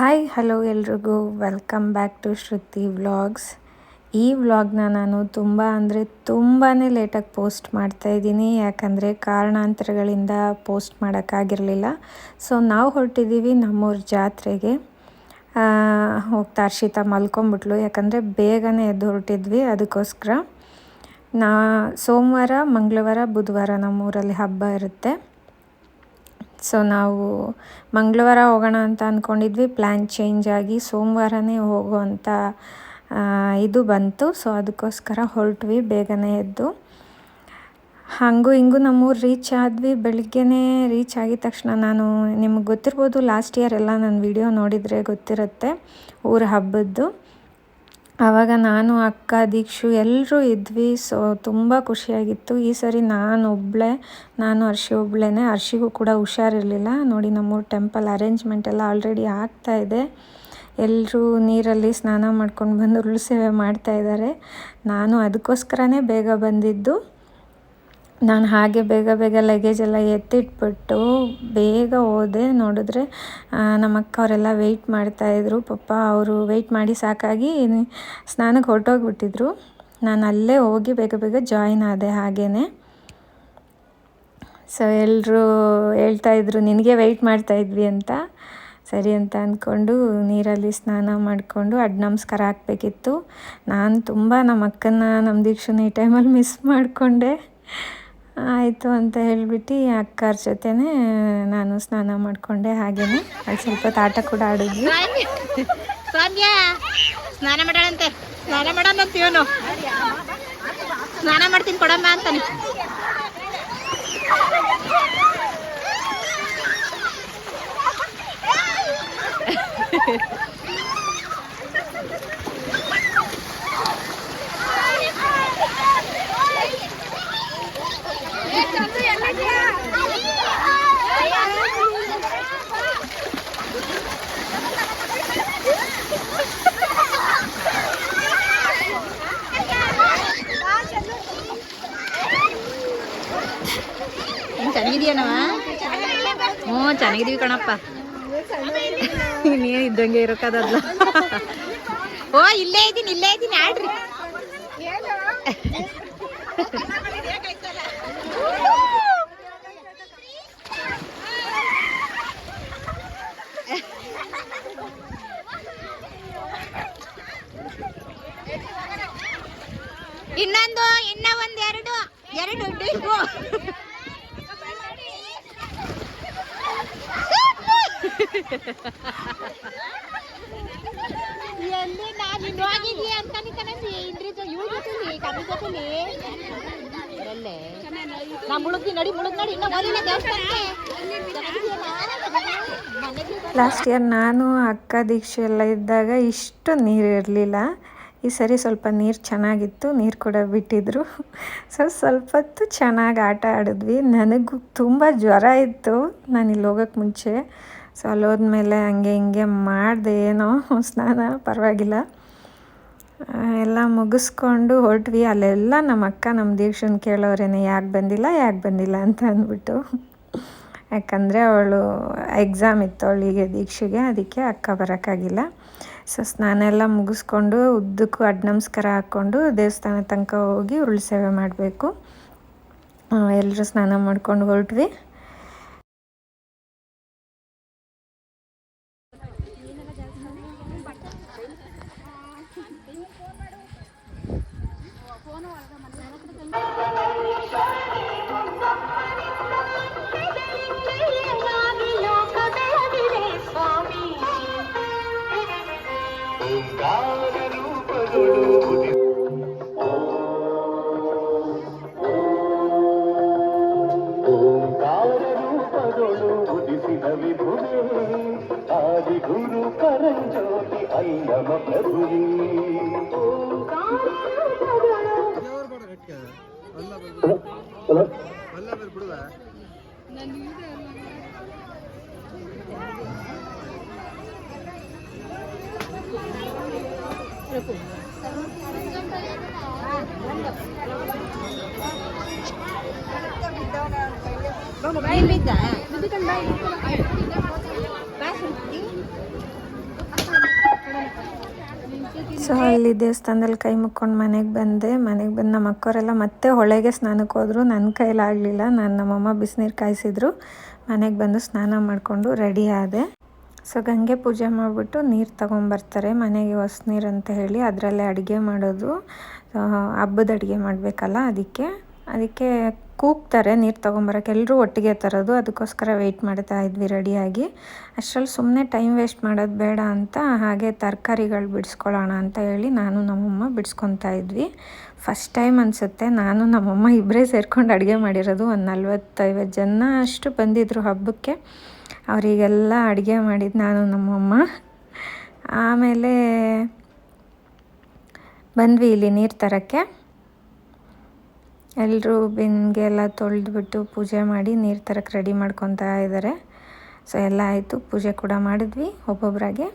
Hi hello ಎಲ್ರಿಗೂ. Welcome back to Shruti vlogs ಈ ವ್ಲಾಗ್ನ ನಾನು ತುಂಬ ಅಂದರೆ ತುಂಬಾ ಲೇಟಾಗಿ ಪೋಸ್ಟ್ ಮಾಡ್ತಾ ಇದ್ದೀನಿ. ಯಾಕಂದರೆ ಕಾರಣಾಂತರಗಳಿಂದ ಪೋಸ್ಟ್ ಮಾಡೋಕ್ಕಾಗಿರಲಿಲ್ಲ ಸೊ ನಾವು ಹೊರಟಿದ್ದೀವಿ ನಮ್ಮೂರ ಜಾತ್ರೆಗೆ. ಹೋಗ್ತಾ ಹರ್ಷಿತಾ ಮಲ್ಕೊಂಬಿಟ್ಲು. ಯಾಕಂದರೆ ಬೇಗನೆ ಎದ್ದು ಹೊರಟಿದ್ವಿ ಅದಕ್ಕೋಸ್ಕರ. ನಾ, ಸೋಮವಾರ, ಮಂಗಳವಾರ, ಬುಧವಾರ ನಮ್ಮೂರಲ್ಲಿ ಹಬ್ಬ ಇರುತ್ತೆ. ಸೊ ನಾವು ಮಂಗಳವಾರ ಹೋಗೋಣ ಅಂತ ಅಂದ್ಕೊಂಡಿದ್ವಿ ಪ್ಲ್ಯಾನ್ ಚೇಂಜ್ ಆಗಿ ಸೋಮವಾರನೇ ಹೋಗುವಂಥ ಇದು ಬಂತು. ಸೊ ಅದಕ್ಕೋಸ್ಕರ ಹೊರಟ್ವಿ ಬೇಗನೆ ಎದ್ದು. ಹಾಗೂ ಹಿಂಗೂ ನಮ್ಮೂರು ರೀಚ್ ಆದ್ವಿ. ಬೆಳಿಗ್ಗೆನೇ ರೀಚ್ ಆಗಿದ ತಕ್ಷಣ ನಾನು, ನಿಮಗೆ ಗೊತ್ತಿರ್ಬೋದು ಲಾಸ್ಟ್ ಇಯರ್ ಎಲ್ಲ ನನ್ನ ವಿಡಿಯೋ ನೋಡಿದರೆ ಗೊತ್ತಿರುತ್ತೆ, ಊರ ಹಬ್ಬದ್ದು. ಆವಾಗ ನಾನು, ಅಕ್ಕ, ದೀಕ್ಷು ಎಲ್ಲರೂ ಇದ್ವಿ. ಸೊ ತುಂಬ ಖುಷಿಯಾಗಿತ್ತು. ಈ ಸರಿ ನಾನು ಒಬ್ಬಳೇ ನಾನು ಅರ್ಶಿ ಒಬ್ಬಳೇ ಅರ್ಶಿಗೂ ಕೂಡ ಹುಷಾರಿರಲಿಲ್ಲ. ನೋಡಿ, ನಮ್ಮೂರು ಟೆಂಪಲ್ ಅರೇಂಜ್ಮೆಂಟ್ ಎಲ್ಲ ಆಲ್ರೆಡಿ ಆಗ್ತಾ ಇದೆ. ಎಲ್ಲರೂ ನೀರಲ್ಲಿ ಸ್ನಾನ ಮಾಡ್ಕೊಂಡು ಬಂದು ಉರುಳು ಸೇವೆ ಮಾಡ್ತಾ ಇದ್ದಾರೆ. ನಾನು ಅದಕ್ಕೋಸ್ಕರನೇ ಬೇಗ ಬಂದಿದ್ದು. ನಾನು ಹಾಗೆ ಬೇಗ ಬೇಗ ಲಗೇಜ್ ಎಲ್ಲ ಎತ್ತಿಟ್ಬಿಟ್ಟು ಬೇಗ ಹೋದೆ. ನೋಡಿದ್ರೆ ನಮ್ಮಕ್ಕ ಅವರೆಲ್ಲ ವೆಯ್ಟ್ ಮಾಡ್ತಾಯಿದ್ರು ಪಾಪ ಅವರು ವೆಯ್ಟ್ ಮಾಡಿ ಸಾಕಾಗಿ ಸ್ನಾನಕ್ಕೆ ಹೊರಟೋಗ್ಬಿಟ್ಟಿದ್ರು. ನಾನು ಅಲ್ಲೇ ಹೋಗಿ ಬೇಗ ಬೇಗ ಜಾಯಿನ್ ಆದೆ ಹಾಗೇ ಸೊ ಎಲ್ಲರೂ ಹೇಳ್ತಾಯಿದ್ರು ನಿನಗೆ ವೆಯ್ಟ್ ಮಾಡ್ತಾಯಿದ್ವಿ ಅಂತ. ಸರಿ ಅಂತ ಅಂದ್ಕೊಂಡು ನೀರಲ್ಲಿ ಸ್ನಾನ ಮಾಡಿಕೊಂಡು ಅಡ್ಡ ನಮಸ್ಕಾರ ಹಾಕಬೇಕಿತ್ತು. ನಾನು ತುಂಬ ನಮ್ಮ ಅಕ್ಕನ ನಮ್ಮ ದೀಕ್ಷನ ಈ ಟೈಮಲ್ಲಿ ಮಿಸ್ ಮಾಡಿಕೊಂಡೆ. ಆಯಿತು ಅಂತ ಹೇಳಿಬಿಟ್ಟು ಅಕ್ಕರ ಜೊತೆನೇ ನಾನು ಸ್ನಾನ ಮಾಡಿಕೊಂಡೆ ಹಾಗೇನೆ. ಅಲ್ಲಿ ಸ್ವಲ್ಪ ತಾಟ ಕೂಡ ಆಡಿದ್ವಿ. ಸ್ನಾನ ಮಾಡೋಣಂತೆ ಸ್ನಾನ ಮಾಡೋಣಂತ ಇವನು. ಸ್ನಾನ ಮಾಡ್ತೀನಿ ಕೊಡಮ್ಮ ಅಂತಾನೆ. ಚೆನ್ನಾಗಿದೀಯನವ? ಹ್ಞೂ ಚೆನ್ನಾಗಿದೀವಿ ಕಣಪ್ಪ. ನೀನು ಇದ್ದಂಗೆ ಇರೋಕ್ಕದಲ್ಲ ಓ ಇಲ್ಲೇ ಇದ್ದೀನಿ ಇಲ್ಲೇ ಇದ್ದೀನಿ ಆಡ್ರಿ. ಎಲ್ಲಿ ನಾನು ಇನ್ನು ಹೋಗಿದ್ಯಾ ಅಂತ ಕಣಂದಿ ಇಂದ್ರಿ ಇವ್ಳ ಜೊತೆಲಿ ಕಮ್ಮಿ ಜೊತೆಲಿ. ಅಲ್ಲೇ ನಾ ಮುಳುಗ್ದಿ ನಡಿ, ಮುಳುಗ್ ನಡಿ, ಇನ್ನ ಬರೀನ ದೇವಸ್ಥಾನಕ್ಕೆ. ಲಾಸ್ಟ್ ಇಯರ್ ನಾನು, ಅಕ್ಕ ದೀಕ್ಷೆ ಎಲ್ಲ ಇದ್ದಾಗ ಇಷ್ಟು ನೀರು ಇರಲಿಲ್ಲ. ಈ ಸರಿ ಸ್ವಲ್ಪ ನೀರು ಚೆನ್ನಾಗಿತ್ತು, ನೀರು ಕೂಡ ಬಿಟ್ಟಿದ್ರು. ಸೊ ಸ್ವಲ್ಪ ಹೊತ್ತು ಚೆನ್ನಾಗಿ ಆಟ ಆಡಿದ್ವಿ. ನನಗೂ ತುಂಬ ಜ್ವರ ಇತ್ತು. ನಾನು ಇಲ್ಲಿ ಹೋಗೋಕ್ಕೆ ಮುಂಚೆ. ಸೊ ಮೇಲೆ ಹಂಗೆ ಹಿಂಗೆ ಮಾಡಿದೆ ಏನೋ ಸ್ನಾನ, ಪರವಾಗಿಲ್ಲ. ಎಲ್ಲ ಮುಗಿಸ್ಕೊಂಡು ಹೊರಟ್ವಿ. ಅಲ್ಲೆಲ್ಲ ನಮ್ಮ ಅಕ್ಕ ನಮ್ಮ ದೀಕ್ಷನ್ ಕೇಳೋರೇನೆ, ಯಾಕೆ ಬಂದಿಲ್ಲ ಯಾಕೆ ಬಂದಿಲ್ಲ ಅಂತ ಅಂದ್ಬಿಟ್ಟು. ಯಾಕಂದರೆ ಅವಳು ಎಕ್ಸಾಮ್ ಇತ್ತು ಅವಳಿಗೆ ದೀಕ್ಷೆಗೆ, ಅದಕ್ಕೆ ಅಕ್ಕ ಬರೋಕ್ಕಾಗಿಲ್ಲ. ಸೊ ಸ್ನಾನ ಎಲ್ಲ ಮುಗಿಸ್ಕೊಂಡು ಉದ್ದಕ್ಕೂ ಅಡ್ಡ ನಮಸ್ಕಾರ ಹಾಕ್ಕೊಂಡು ದೇವಸ್ಥಾನ ತನಕ ಹೋಗಿ ಉರುಳು ಸೇವೆ ಮಾಡಬೇಕು ಎಲ್ಲರೂ ಸ್ನಾನ ಮಾಡ್ಕೊಂಡು ಹೊರಟ್ವಿ. ಆದಿಗುರು ಪರಂಜ್ಯೋತಿ ಅಲ್ಲಮ ಪ್ರಭುವೇ ಇಲ್ಲಿದ್ದ ಸೊ ಅಲ್ಲಿ ದೇವಸ್ಥಾನದಲ್ಲಿ ಕೈ ಮುಕ್ಕೊಂಡು ಮನೆಗೆ ಬಂದೆ. ಮನೆಗೆ ಬಂದು ನಮ್ಮ ಅಕ್ಕವರೆಲ್ಲ ಮತ್ತೆ ಹೊಳೆಗೆ ಸ್ನಾನಕ್ಕೆ ಹೋದರು. ನನ್ನ ಕೈಲಾಗಲಿಲ್ಲ ನಾನು ನಮ್ಮಮ್ಮ ಬಿಸಿನೀರು ಕಾಯಿಸಿದ್ರು. ಮನೆಗೆ ಬಂದು ಸ್ನಾನ ಮಾಡಿಕೊಂಡು ರೆಡಿ ಆದೆ. ಸೊ ಗಂಗೆ ಪೂಜೆ ಮಾಡಿಬಿಟ್ಟು ನೀರು ತೊಗೊಂಬರ್ತಾರೆ. ಮನೆಗೆ ಹೊಸ ನೀರು ಅಂತ ಹೇಳಿ ಅದರಲ್ಲೇ ಅಡುಗೆ ಮಾಡೋದು. ಹಬ್ಬದ ಅಡುಗೆ ಮಾಡಬೇಕಲ್ಲ ಅದಕ್ಕೆ. ಅದಕ್ಕೆ ಕೂಗ್ತಾರೆ, ನೀರು ತೊಗೊಂಬರೋಕ್ಕೆ. ಎಲ್ಲರೂ ಒಟ್ಟಿಗೆ ತರೋದು, ಅದಕ್ಕೋಸ್ಕರ ವೆಯ್ಟ್ ಮಾಡ್ತಾ ಇದ್ವಿ ರೆಡಿಯಾಗಿ ಅಷ್ಟರಲ್ಲಿ ಸುಮ್ಮನೆ ಟೈಮ್ ವೇಸ್ಟ್ ಮಾಡೋದು ಬೇಡ ಅಂತ, ಹಾಗೆ ತರಕಾರಿಗಳು ಬಿಡಿಸ್ಕೊಳ್ಳೋಣ ಅಂತ ಹೇಳಿ ನಾನು ನಮ್ಮಮ್ಮ ಬಿಡಿಸ್ಕೊತಾ ಇದ್ವಿ. ಫಸ್ಟ್ ಟೈಮ್ ಅನಿಸುತ್ತೆ, ನಾನು ನಮ್ಮಮ್ಮ ಇಬ್ಬರೇ ಸೇರ್ಕೊಂಡು ಅಡುಗೆ ಮಾಡಿರೋದು. ಒಂದು ನಲ್ವತ್ತೈವತ್ತು ಜನ ಅಷ್ಟು ಬಂದಿದ್ದರು ಹಬ್ಬಕ್ಕೆ. ಅವರಿಗೆಲ್ಲ ಅಡುಗೆ ಮಾಡಿದ್ದು ನಾನು, ನಮ್ಮಮ್ಮ. ಆಮೇಲೆ ಬಂದ್ವಿ ಇಲ್ಲಿ ನೀರು ತರೋಕ್ಕೆ. ಎಲ್ಲರೂ ಬೆನ್ಗೆ ಎಲ್ಲ ತೊಳೆದ್ಬಿಟ್ಟು ಪೂಜೆ ಮಾಡಿ ನೀರು ತರಕ್ಕೆ ರೆಡಿ ಮಾಡ್ಕೊತಾ ಇದ್ದಾರೆ ಸೊ ಎಲ್ಲ ಆಯಿತು. ಪೂಜೆ ಕೂಡ ಮಾಡಿದ್ವಿ ಒಬ್ಬೊಬ್ಬರಾಗೆ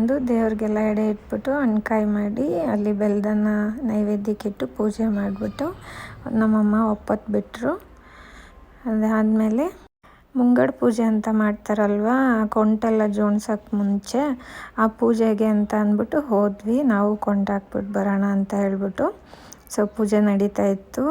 ತೊಗೊಂಬಂದು ದೇವ್ರಿಗೆಲ್ಲ ಎಡೆ ಇಟ್ಬಿಟ್ಟು ಹಣ್ಕಾಯಿ ಮಾಡಿ ಅಲ್ಲಿ ಬೆಲ್ದನ್ನ ನೈವೇದ್ಯಕ್ಕೆ ಇಟ್ಟು ಪೂಜೆ ಮಾಡಿಬಿಟ್ಟು ನಮ್ಮಮ್ಮ ಒಪ್ಪತ್ತು ಬಿಟ್ಟರು ಅದಾದಮೇಲೆ ಮುಂಗಡ ಪೂಜೆ ಅಂತ ಮಾಡ್ತಾರಲ್ವ ಕೊಂಟೆಲ್ಲ ಜೋಡ್ಸೋಕ್ಕೆ ಮುಂಚೆ ಆ ಪೂಜೆಗೆ ಅಂತ ಅಂದ್ಬಿಟ್ಟು ಹೋದ್ವಿ. ನಾವು ಕೊಂಟಾಕ್ಬಿಟ್ಟು ಬರೋಣ ಅಂತ ಹೇಳ್ಬಿಟ್ಟು. ಸೊ, ಪೂಜೆ ನಡೀತಾ ಇತ್ತು.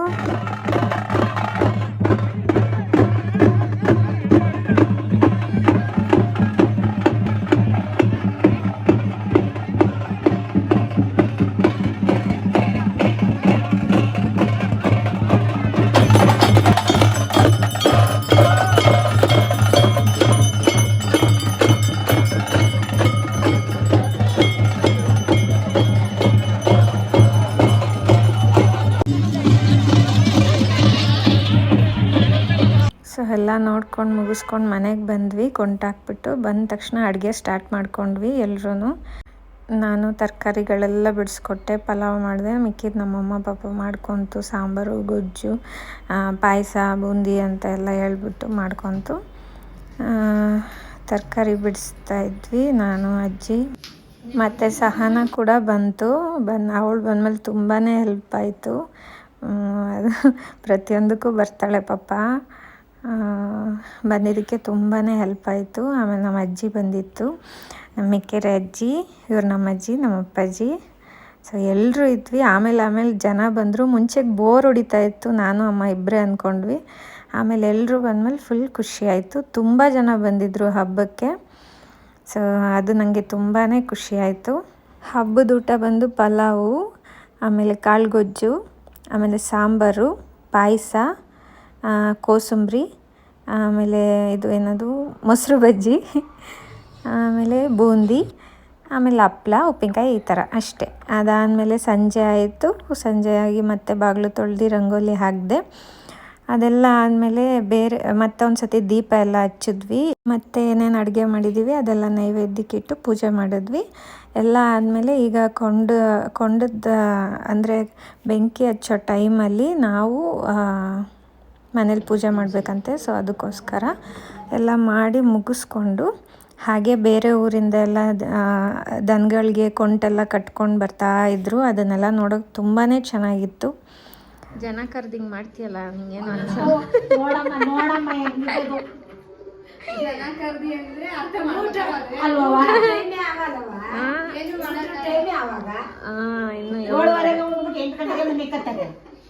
ಎಲ್ಲ ನೋಡ್ಕೊಂಡು ಮುಗಿಸ್ಕೊಂಡು ಮನೆಗೆ ಬಂದ್ವಿ. ಕೊಂಟಾಕ್ಬಿಟ್ಟು ಬಂದ ತಕ್ಷಣ ಅಡುಗೆ ಸ್ಟಾರ್ಟ್ ಮಾಡ್ಕೊಂಡ್ವಿ ಎಲ್ಲರೂ ನಾನು ತರಕಾರಿಗಳೆಲ್ಲ ಬಿಡಿಸ್ಕೊಟ್ಟೆ. ಪಲಾವ್ ಮಾಡಿದೆ. ಮಿಕ್ಕಿದ ನಮ್ಮಮ್ಮ ಪಾಪ ಮಾಡ್ಕೊತು. ಸಾಂಬಾರು, ಗೊಜ್ಜು ಪಾಯಸ, ಬೂಂದಿ ಅಂತ ಎಲ್ಲ ಹೇಳ್ಬಿಟ್ಟು ಮಾಡ್ಕೊತು. ತರಕಾರಿ ಬಿಡಿಸ್ತಾ ಇದ್ವಿ. ನಾನು, ಅಜ್ಜಿ ಮತ್ತು ಸಹನ ಕೂಡ ಬಂತು. ಬನ್ ಅವಳು ಬಂದಮೇಲೆ ತುಂಬಾ ಹೆಲ್ಪ್ ಆಯಿತು. ಪ್ರತಿಯೊಂದಕ್ಕೂ ಬರ್ತಾಳೆ ಪಾಪ. ಬಂದಿದ್ದಕ್ಕೆ ತುಂಬಾ ಹೆಲ್ಪ್ ಆಯಿತು. ಆಮೇಲೆ ನಮ್ಮ ಅಜ್ಜಿ ಬಂದಿತ್ತು. ನಮ್ಮ ಮಿಕ್ಕೆರೆ ಅಜ್ಜಿ, ಇವ್ರು ನಮ್ಮ ಅಜ್ಜಿ, ನಮ್ಮ ಅಪ್ಪಾಜಿ. ಸೊ ಎಲ್ಲರೂ ಇದ್ವಿ. ಆಮೇಲೆ ಆಮೇಲೆ ಜನ ಬಂದರು. ಮುಂಚೆಗೆ ಬೋರ್ ಹೊಡಿತಾ ಇತ್ತು. ನಾನು, ಅಮ್ಮ ಇಬ್ಬರೇ ಅಂದ್ಕೊಂಡ್ವಿ ಆಮೇಲೆ ಎಲ್ಲರೂ ಬಂದಮೇಲೆ ಫುಲ್ ಖುಷಿ ಆಯಿತು. ತುಂಬ ಜನ ಬಂದಿದ್ದರು ಹಬ್ಬಕ್ಕೆ. ಸೊ ಅದು ನನಗೆ ತುಂಬಾ ಖುಷಿ ಆಯಿತು. ಹಬ್ಬದ ಊಟ ಬಂದು ಪಲಾವು, ಆಮೇಲೆ ಕಾಳುಗೊಜ್ಜು, ಆಮೇಲೆ ಸಾಂಬಾರು, ಪಾಯಸ. ಕೋಸಂಬರಿ, ಆಮೇಲೆ ಇದು ಏನದು? ಮೊಸರು ಬಜ್ಜಿ, ಆಮೇಲೆ ಬೂಂದಿ, ಆಮೇಲೆ ಹಪ್ಳ, ಉಪ್ಪಿನಕಾಯಿ ಈ ಥರ ಅಷ್ಟೇ. ಅದಾದಮೇಲೆ ಸಂಜೆ ಆಯಿತು. ಸಂಜೆ ಆಗಿ ಮತ್ತೆ ಬಾಗಿಲು ತೊಳೆದು ರಂಗೋಲಿ ಹಾಕಿದೆ. ಅದೆಲ್ಲ ಆದಮೇಲೆ ಬೇರೆ ಮತ್ತೆ ಒಂದು ಸತಿ ದೀಪ ಎಲ್ಲ ಹಚ್ಚಿದ್ವಿ. ಮತ್ತೆ ಏನೇನು ಅಡುಗೆ ಮಾಡಿದ್ದೀವಿ ಅದೆಲ್ಲ ನೈವೇದ್ಯಕ್ಕೆ ಇಟ್ಟು ಪೂಜೆ ಮಾಡಿದ್ವಿ. ಎಲ್ಲ ಆದಮೇಲೆ ಈಗ ಕೊಂಡ ಕೊಂಡದ ಅಂದರೆ ಬೆಂಕಿ ಹಚ್ಚೋ ಟೈಮಲ್ಲಿ ನಾವು ಮನೇಲಿ ಪೂಜೆ ಮಾಡಬೇಕಂತೆ ಸೊ ಅದಕ್ಕೋಸ್ಕರ ಎಲ್ಲ ಮಾಡಿ ಮುಗಿಸ್ಕೊಂಡು ಹಾಗೆ ಬೇರೆ ಊರಿಂದ ಎಲ್ಲ ದನಗಳಿಗೆ ಕೊಂಟೆಲ್ಲ ಕಟ್ಕೊಂಡು ಬರ್ತಾ ಇದ್ರು. ಅದನ್ನೆಲ್ಲ ನೋಡೋಕೆ ತುಂಬಾ ಚೆನ್ನಾಗಿತ್ತು. ಜನ ಕರ್ದಿಂಗ್ ಮಾಡ್ತೀಯಲ್ಲ ನಿಂಗೇನು ಅನ್ಸಲ್ಲ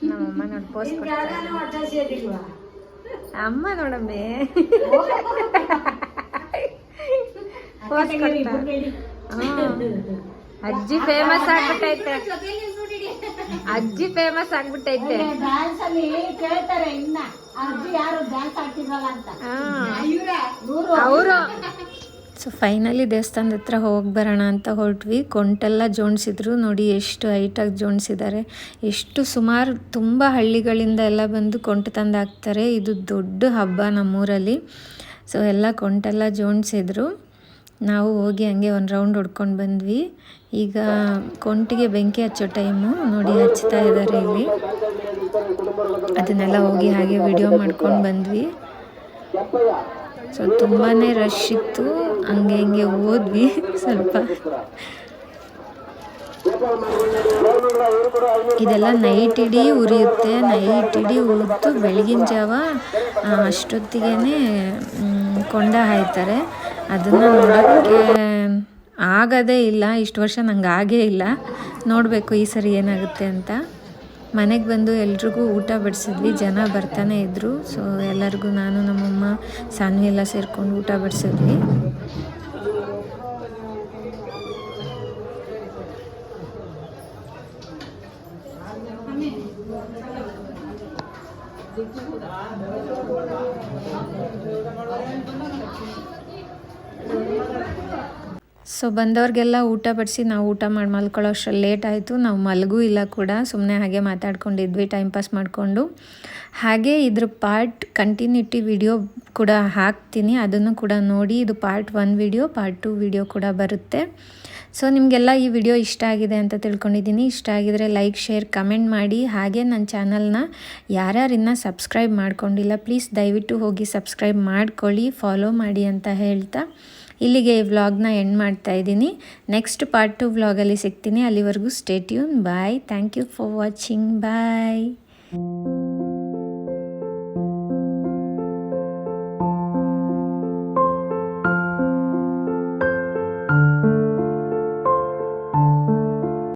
ನಮ್ಮಮ್ಮ ನೋಡಿ ಪೋಸ್ಟ್? ಅಮ್ಮ ನೋಡಮ್ಮೆ. ಅಜ್ಜಿ ಫೇಮಸ್ ಆಗ್ಬಿಟ್ಟೈತೆ. ಅಜ್ಜಿ ಫೇಮಸ್ ಆಗ್ಬಿಟ್ಟೈತೆ. ಒಳ್ಳೆ ಅಲ್ಲಿ ಕೇಳ್ತಾರೆ ಇನ್ನ. ಅಜ್ಜಿ ಯಾರು ಡ್ಯಾನ್ಸ್ ಆಡ್ತಿದ್ರಲ್ಲ ಅಂತ. ಹಾ. ಇವ್ರು ಅವರು. ಸೊ ಫೈನಲಿ ದೇವಸ್ಥಾನದ ಹತ್ರ ಹೋಗಿ ಬರೋಣ ಅಂತ ಹೊರಟ್ವಿ. ಕೊಂಟೆಲ್ಲ ಜೋಡಿಸಿದ್ರು ನೋಡಿ ಎಷ್ಟು ಹೈಟಾಗಿ ಜೋಡಿಸಿದ್ದಾರೆ ಎಷ್ಟು ಸುಮಾರು ತುಂಬ ಹಳ್ಳಿಗಳಿಂದ ಎಲ್ಲ ಬಂದು ಕೊಂಟು ತಂದು ಹಾಕ್ತಾರೆ ಇದು ದೊಡ್ಡ ಹಬ್ಬ ನಮ್ಮೂರಲ್ಲಿ. ಸೊ ಎಲ್ಲ ಕೊಂಟೆಲ್ಲ ಜೋಡಿಸಿದ್ರು ನಾವು ಹೋಗಿ ಹಂಗೆ ಒಂದು ರೌಂಡ್ ಹೊಡ್ಕೊಂಡು ಬಂದ್ವಿ. ಈಗ ಕೊಂಟಿಗೆ ಬೆಂಕಿ ಹಚ್ಚೋ ಟೈಮು. ನೋಡಿ ಹಚ್ತಾ ಇದ್ದಾರೆ ಇಲ್ಲಿ. ಅದನ್ನೆಲ್ಲ ಹೋಗಿ ಹಾಗೆ ವಿಡಿಯೋ ಮಾಡ್ಕೊಂಡು ಬಂದ್ವಿ. ಸೊ ತುಂಬಾ ರಶ್ ಇತ್ತು. ಹಂಗೆ ಹಿಂಗೆ ಓದ್ವಿ ಸ್ವಲ್ಪ. ಇದೆಲ್ಲ ನೈಟ್ ಇಡೀ ಉರಿಯುತ್ತೆ. ನೈಟ್ ಇಡೀ ಉರಿದು ಬೆಳಗಿನ ಜಾವ ಅಷ್ಟೊತ್ತಿಗೆ ಕೊಂಡ ಹಾಯ್ತಾರೆ. ಅದನ್ನು ನೋಡೋಕ್ಕೆ ಆಗೋದೇ ಇಲ್ಲ. ಇಷ್ಟು ವರ್ಷ ನಂಗೆ ಆಗೇ ಇಲ್ಲ. ನೋಡಬೇಕು ಈ ಸರಿ ಏನಾಗುತ್ತೆ ಅಂತ. ಮನೆಗೆ ಬಂದು ಎಲ್ರಿಗೂ ಊಟ ಬಡಿಸಿದ್ವಿ. ಜನ ಬರ್ತಾನೆ ಇದ್ದರು ಸೊ ಎಲ್ಲರಿಗೂ ನಾನು, ನಮ್ಮಮ್ಮ, ಸಾನ್ವಿ ಎಲ್ಲ ಸೇರ್ಕೊಂಡು ಊಟ ಬಡಿಸಿದ್ವಿ. ಸೊ ಬಂದವ್ರಿಗೆಲ್ಲ ಊಟ ಬಡಿಸಿ ನಾವು ಊಟ ಮಾಡಿ ಮಲ್ಕೊಳ್ಳೋ ಅಷ್ಟ್ರಲ್ಲಿ ಲೇಟ್ ಆಯಿತು. ನಾವು ಮಲಗೂ ಇಲ್ಲ ಕೂಡ. ಸುಮ್ಮನೆ ಹಾಗೆ ಮಾತಾಡ್ಕೊಂಡಿದ್ವಿ ಟೈಮ್ ಪಾಸ್ ಮಾಡಿಕೊಂಡು. ಹಾಗೆ ಇದ್ರ ಪಾರ್ಟ್ ಕಂಟಿನ್ಯೂಟಿ ವಿಡಿಯೋ ಕೂಡ ಹಾಕ್ತೀನಿ. ಅದನ್ನು ಕೂಡ ನೋಡಿ. ಇದು part one video part two video ಕೂಡ ಬರುತ್ತೆ. ಸೊ ನಿಮಗೆಲ್ಲ ಈ ವಿಡಿಯೋ ಇಷ್ಟ ಆಗಿದೆ ಅಂತ ತಿಳ್ಕೊಂಡಿದ್ದೀನಿ. ಇಷ್ಟ ಆಗಿದರೆ ಲೈಕ್ ಶೇರ್ ಕಮೆಂಟ್ ಮಾಡಿ. ಹಾಗೆ ನನ್ನ ಚಾನಲ್ನ ಯಾರ್ಯಾರಿನ್ನ ಸಬ್ಸ್ಕ್ರೈಬ್ ಮಾಡ್ಕೊಂಡಿಲ್ಲ ಪ್ಲೀಸ್ ದಯವಿಟ್ಟು ಹೋಗಿ ಸಬ್ಸ್ಕ್ರೈಬ್ ಮಾಡ್ಕೊಳ್ಳಿ ಫಾಲೋ ಮಾಡಿ ಅಂತ ಹೇಳ್ತಾ. ಇಲ್ಲಿಗೆ ಈ ವ್ಲಾಗ್ನ ಎಂಡ್ ಮಾಡ್ತಾ ಇದ್ದೀನಿ. ನೆಕ್ಸ್ಟ್ ಪಾರ್ಟ್ ಟು ವ್ಲಾಗಲ್ಲಿ ಸಿಗ್ತೀನಿ. ಅಲ್ಲಿವರೆಗೂ stay tuned bye thank you for watching bye